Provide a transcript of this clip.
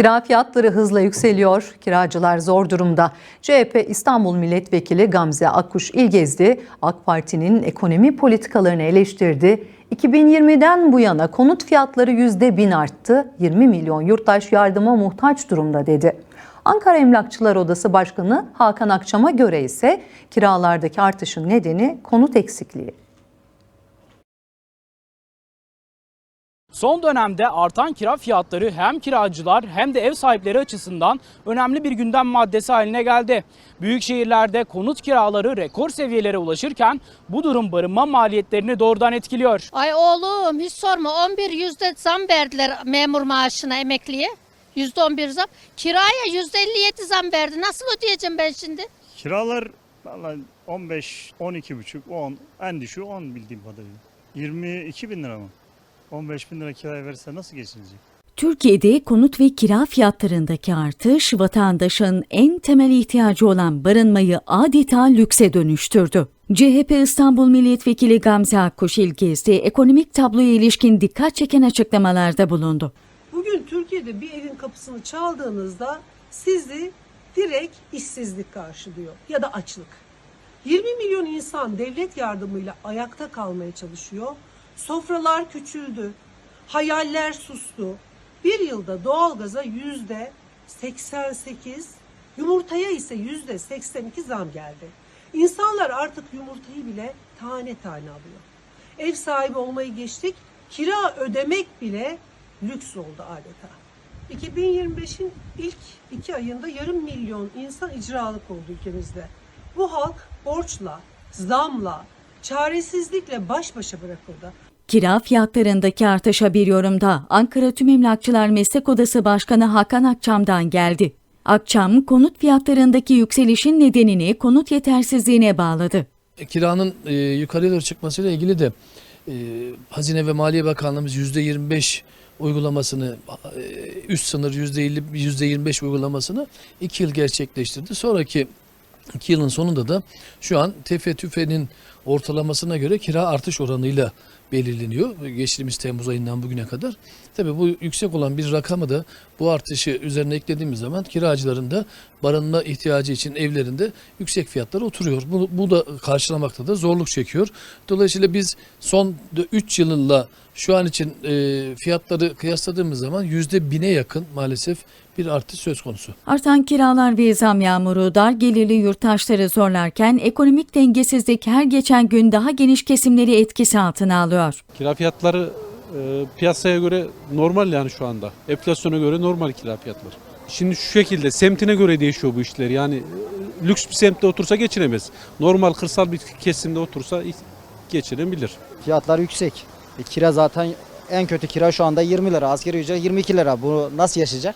Kira fiyatları hızla yükseliyor. Kiracılar zor durumda. CHP İstanbul Milletvekili Gamze Akkuş İlgezdi AK Parti'nin ekonomi politikalarını eleştirdi. 2020'den bu yana konut fiyatları %1000 arttı. 20 milyon yurttaş yardıma muhtaç durumda dedi. Ankara Emlakçılar Odası Başkanı Hakan Akçam'a göre ise kiralardaki artışın nedeni konut eksikliği. Son dönemde artan kira fiyatları hem kiracılar hem de ev sahipleri açısından önemli bir gündem maddesi haline geldi. Büyük şehirlerde konut kiraları rekor seviyelere ulaşırken bu durum barınma maliyetlerini doğrudan etkiliyor. Ay oğlum hiç sorma 11 yüzde zam verdiler memur maaşına emekliye. Yüzde 11 zam. Kiraya yüzde 57 zam verdi. Nasıl ödeyeceğim ben şimdi? Kiralar vallahi 15, 12 buçuk, 10, en düşüğü 10 bildiğim kadarıyla. 22 bin lira mı? 15 bin lira kiraya verirse nasıl geçinecek? Türkiye'de konut ve kira fiyatlarındaki artış vatandaşın en temel ihtiyacı olan barınmayı adeta lükse dönüştürdü. CHP İstanbul Milletvekili Gamze Akkuş İlgezdi ekonomik tabloya ilişkin dikkat çeken açıklamalarda bulundu. Bugün Türkiye'de bir evin kapısını çaldığınızda sizi direkt işsizlik karşılıyor ya da açlık. 20 milyon insan devlet yardımıyla ayakta kalmaya çalışıyor. Sofralar küçüldü. Hayaller sustu. Bir yılda doğalgaza yüzde 88, yumurtaya ise yüzde 82 zam geldi. İnsanlar artık yumurtayı bile tane tane alıyor. Ev sahibi olmayı geçtik, kira ödemek bile lüks oldu adeta. 2025'in ilk iki ayında yarım milyon insan icralık oldu ülkemizde. Bu halk borçla, zamla, çaresizlikle baş başa bırakıldı. Kira fiyatlarındaki artışa bir yorumda Ankara Tüm Emlakçılar Meslek Odası Başkanı Hakan Akçam'dan geldi. Akçam, konut fiyatlarındaki yükselişin nedenini konut yetersizliğine bağladı. kiranın e, yukarıya doğru çıkmasıyla ilgili de e, Hazine ve Maliye Bakanlığımız %25 uygulamasını e, üst sınır %50 %25 uygulamasını 2 yıl gerçekleştirdi. Sonraki 2 yılın sonunda da şu an TFE TÜFE'nin ortalamasına göre kira artış oranıyla belirleniyor. Geçtiğimiz Temmuz ayından bugüne kadar. Tabii bu yüksek olan bir rakamı da bu artışı üzerine eklediğimiz zaman kiracıların da barınma ihtiyacı için evlerinde yüksek fiyatlara oturuyor. Bu, bu da karşılamakta da zorluk çekiyor. Dolayısıyla biz son 3 yılında şu an için e, fiyatları kıyasladığımız zaman yüzde bine yakın maalesef bir artış söz konusu. Artan kiralar ve zam yağmuru dar gelirli yurttaşları zorlarken ekonomik dengesizlik her geçen gün daha geniş kesimleri etkisi altına alıyor. Kira fiyatları e, piyasaya göre normal yani şu anda. Enflasyona göre normal kira fiyatları. Şimdi şu şekilde semtine göre değişiyor bu işler. Yani e, lüks bir semtte otursa geçinemez. Normal kırsal bir kesimde otursa geçinebilir. Fiyatlar yüksek. E, kira zaten en kötü kira şu anda 20 lira. Asgari ücret 22 lira. Bu nasıl yaşayacak?